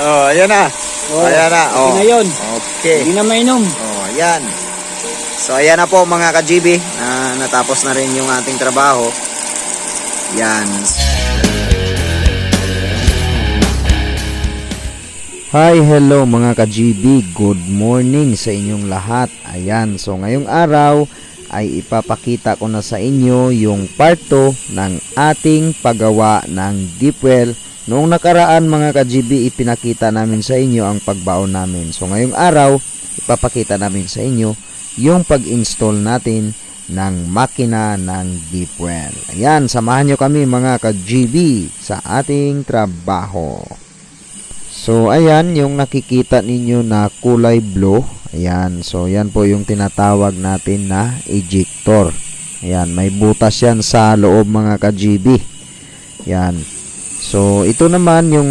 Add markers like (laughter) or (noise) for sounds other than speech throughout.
Oh, ayan na. Oh, ayan na. Oh. na yun. Okay. Hindi na mainom. Oh, ayan. So, ayan na po mga ka-GB. Na natapos na rin yung ating trabaho. Yan. Hi, hello mga ka-GB. Good morning sa inyong lahat. Ayan, so ngayong araw ay ipapakita ko na sa inyo yung part 2 ng ating paggawa ng deep well. Noong nakaraan mga ka-GB, ipinakita namin sa inyo ang pagbaon namin. So ngayong araw, ipapakita namin sa inyo yung pag-install natin ng makina ng deep well. Ayan, samahan nyo kami mga ka-GB sa ating trabaho. So, ayan, yung nakikita ninyo na kulay blue. Ayan, so yan po yung tinatawag natin na ejector. Ayan, may butas yan sa loob mga ka-GB. Ayan. So, ito naman yung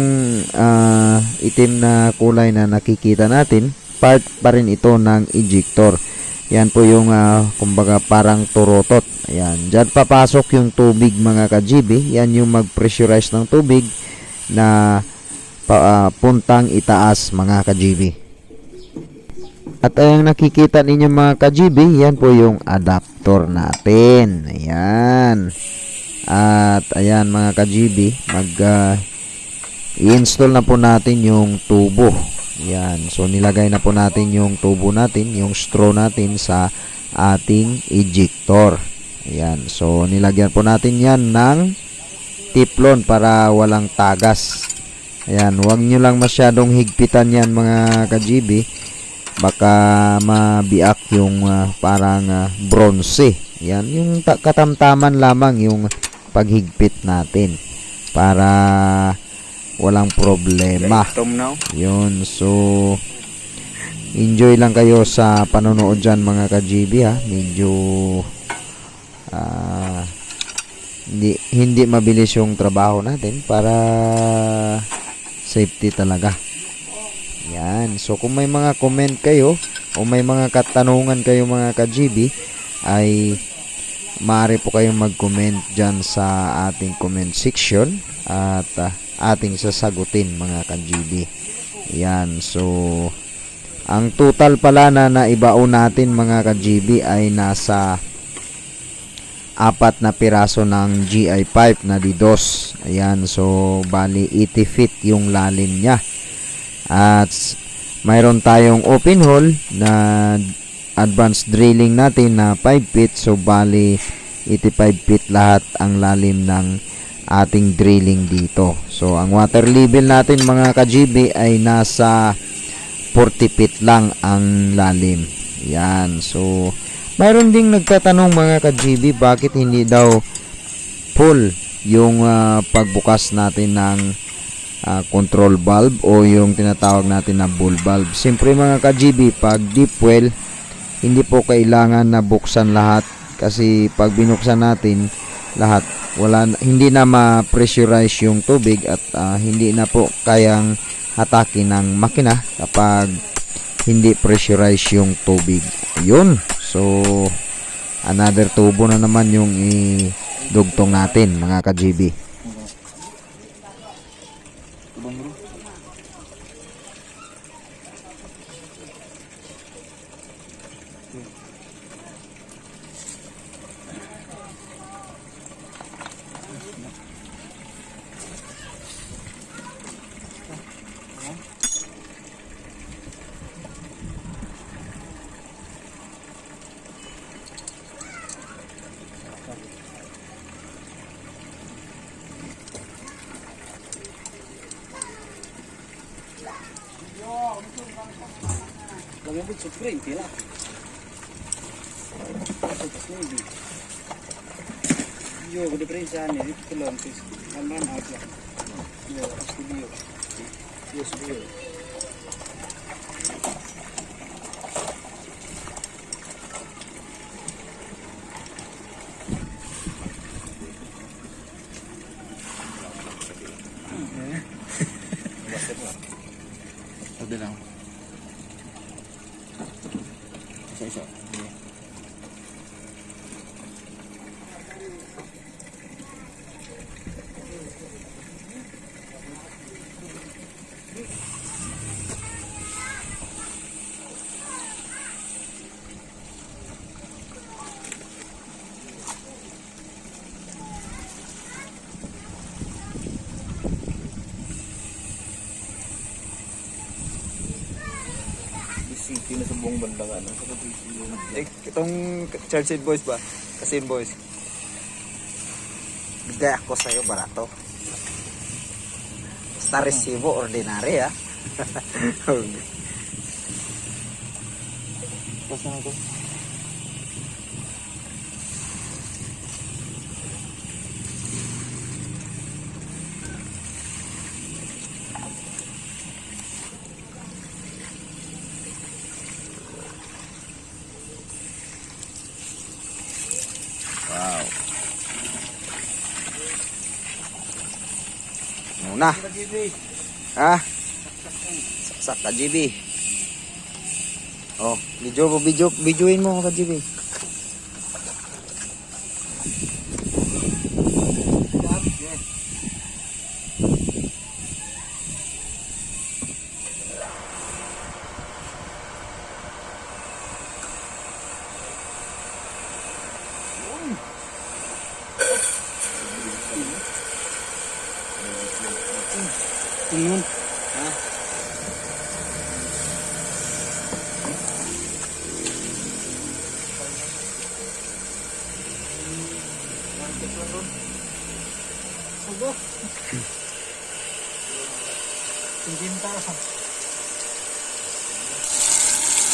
ah, itim na kulay na nakikita natin. Part pa rin ito ng ejector. Yan po yung ah, kumbaga parang turotot. Ayan, dyan papasok yung tubig mga ka-GB. Yan yung mag-pressurize ng tubig na pa, ah, puntang itaas mga ka-GB. At ang nakikita ninyo mga ka-GB, yan po yung adapter natin. Ayan. At ayan mga ka-GB, mag ah, i-install na po natin yung tubo. Ayan. So nilagay na po natin yung tubo natin, yung straw natin sa ating ejector. Ayan. So nilagyan po natin yan ng tiplon para walang tagas. Ayan, huwag nyo lang masyadong higpitan yan mga ka-GB. Baka mabiak yung ah, parang ah, bronze. Yan, yung ta- katamtaman lamang yung paghigpit natin para walang problema. Yun, so enjoy lang kayo sa panonood dyan mga ka-GB ha. Medyo ah, hindi, hindi mabilis yung trabaho natin para safety talaga. Yan. So kung may mga comment kayo o may mga katanungan kayo mga ka-GB ay maaari po kayong mag-comment dyan sa ating comment section at ah, ating sasagutin mga ka-GB. Yan. So ang total pala na naibaon natin mga ka-GB ay nasa apat na piraso ng GI pipe na didos. Ayan, so bali 80 feet yung lalim niya. At mayroon tayong open hole na advanced drilling natin na 5 feet. So bali 85 feet lahat ang lalim ng ating drilling dito. So ang water level natin mga ka-GB ay nasa 40 feet lang ang lalim. Yan. So mayroon ding nagtatanong mga ka-GB bakit hindi daw full yung ah, pagbukas natin ng ah, control valve o yung tinatawag natin na bull valve. Siyempre mga ka-GB, pag deep well, hindi po kailangan na buksan lahat kasi pag binuksan natin lahat, wala hindi na ma-pressurize yung tubig at ah, hindi na po kayang hatakin ng makina kapag hindi pressurize yung tubig. Yun. So, another tubo na naman yung idugtong natin mga ka-GB. Lagyan mo supreme, pila. Supreme. Yo, gede prinsa ni, itu telon, tis. Aman aja. Yo, studio. Yo, studio. Yung bandang ano. Eh, itong Churchill Boys ba? Kasim Boys. Bigay ako sa'yo barato. Basta resibo, ordinary ah. (laughs) Basta na to. Muna. Ha? Saksak ka, GB. Oh, video video, videoin mo ka, GB. Tingnan.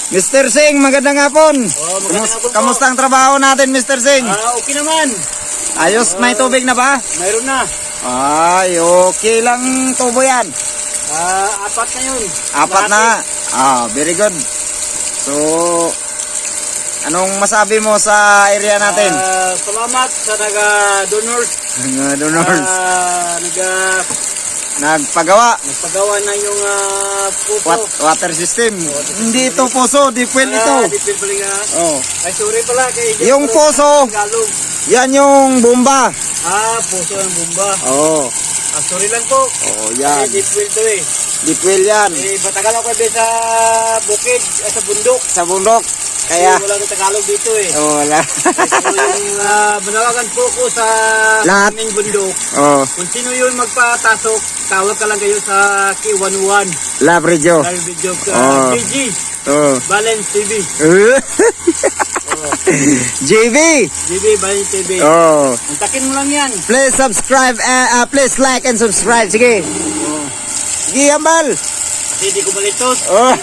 Mr. Singh, magandang hapon. Kamus- Kamusta ang trabaho natin, Mr. Singh? Ah, okay naman. Ayos, may tubig na ba? Mayroon na. Ay, okay lang tubo yan. Ah, apat na yun. Apat na. Ah, very good. So, anong masabi mo sa area natin? Ah, salamat sa naga-donors. Mga donors. Ah, naga Nagpagawa. nagpagawa na yung ah, puso. Wat, water system. Hindi ito puso, di well ito. Di pwede pala nga. Oh. Ay, sorry pala kay Yung puso, Tagalog. Yan yung bomba. Ah, puso ng bomba. Oh. Ah, sorry lang po. Oh, Ay, yan. di pwede to eh. Deep well yan. Eh, matagal ako din sa bukid, eh, sa bundok. Sa bundok. Kaya, Eh, wala nang Tagalog dito eh. oh, wala. So, yung uh, manawagan po ko sa Lahat. aming bundok, oh, kung sino yun magpatasok, tawag ka lang kayo sa K11, love radio. dahil video ka, Oh. BG, Oh. Balance TV, (laughs) JV. GB Balance TV. Oh. Antakin mo lang yan. Please subscribe, uh, uh, please like and subscribe. Sige. Sige, Ambal. Kasi di ko malitos. Oh. (laughs)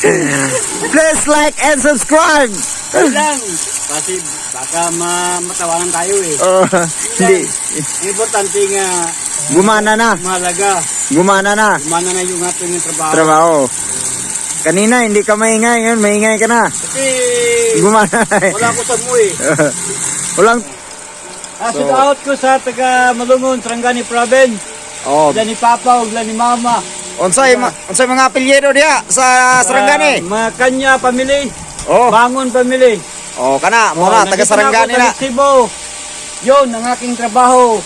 Please like and subscribe. Yun lang. Kasi baka ma matawanan tayo eh. Oh, hindi. Importante nga, Gumana na. Mahalaga. Gumana na. Gumana na yung ating trabaho. Trabaho. Kanina, hindi ka maingay. Ngayon, maingay ka na. Kasi Gumana na eh. wala ko sa mo eh. (laughs) Walang... Ah, shout out ko sa taga Malungon, Trangani Province. Oh, Sila ni Papa, ug ni Mama. unsay, ma- unsay mga apelyido diya sa Sarangani? Ah, mga Kanya family, Oh, Bangon family. oh, kana. Oh, taga nandito Sarangani ako na. Cebu. Yun, ang aking trabaho.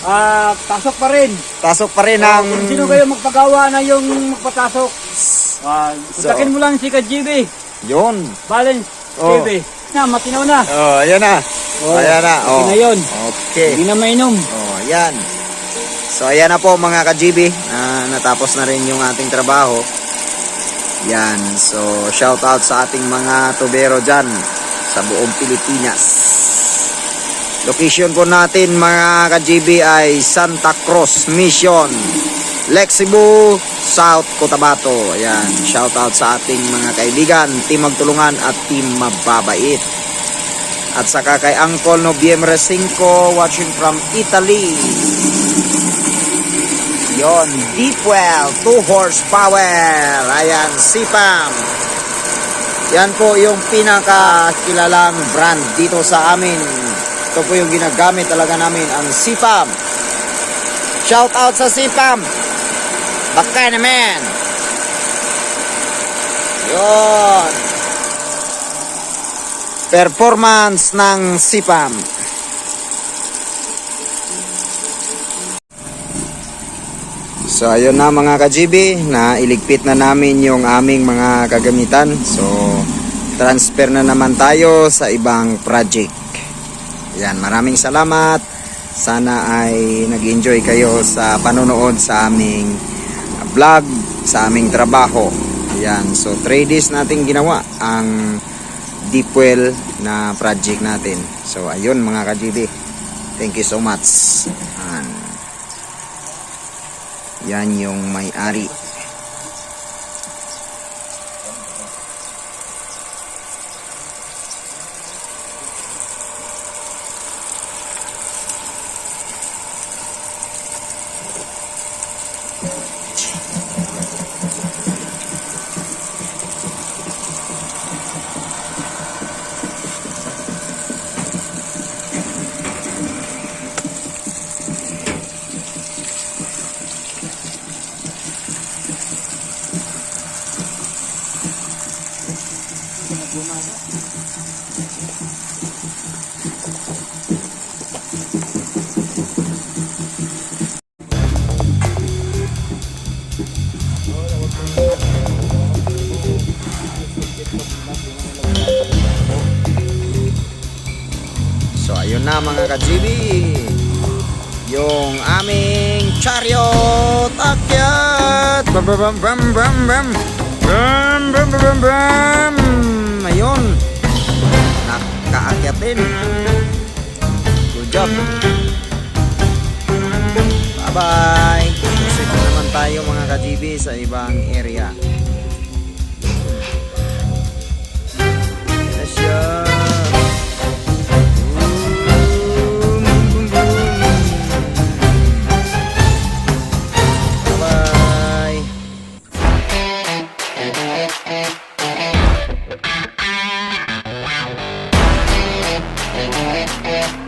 Ah, pasok pa rin. Tasok pa rin Oh, ang... kung sino kayo magpagawa na yung magpatasok. Ah, kontakin mo lang si Kajibi. Yun. Balance Oh. TV. Na, matinaw na. Oh, ayan na. Oh, ayan na. Oh. na yun. Okay. Hindi na mainom. Oh, ayan. So, ayan na po mga ka-GB. na natapos na rin yung ating trabaho. Yan. So, shout out sa ating mga tubero dyan sa buong Pilipinas. Location po natin mga ka-GB ay Santa Cruz Mission. Lexibu, South Cotabato. Ayan. Shout out sa ating mga kaibigan, Team Magtulungan at Team Mababait. At saka kay Uncle Nobyembre 5 watching from Italy. Yon, Deepwell, 2 horsepower. Ayan, Sipam. Yan po yung pinakakilalang brand dito sa amin. Ito po yung ginagamit talaga namin, ang Sipam. Shout out sa Sipam. Baka naman. Yon. Performance ng Sipam. So ayun na mga ka-GB, na iligpit na namin yung aming mga kagamitan. So transfer na naman tayo sa ibang project. Yan, maraming salamat. Sana ay nag-enjoy kayo sa panonood sa aming vlog, sa aming trabaho. Yan, so 3 days natin ginawa ang deep well na project natin. So ayun mga ka-GB. Thank you so much. Yan. Yan yung may-ari. So ayun na mga ka-GB. Yung aming chariot akyat. Bam bam bam bam bam bam. Bam bam bam bam. Ayun. Nakaakyat din. Good job. Bye-bye. Proceed na naman tayo mga ka-GB sa ibang area.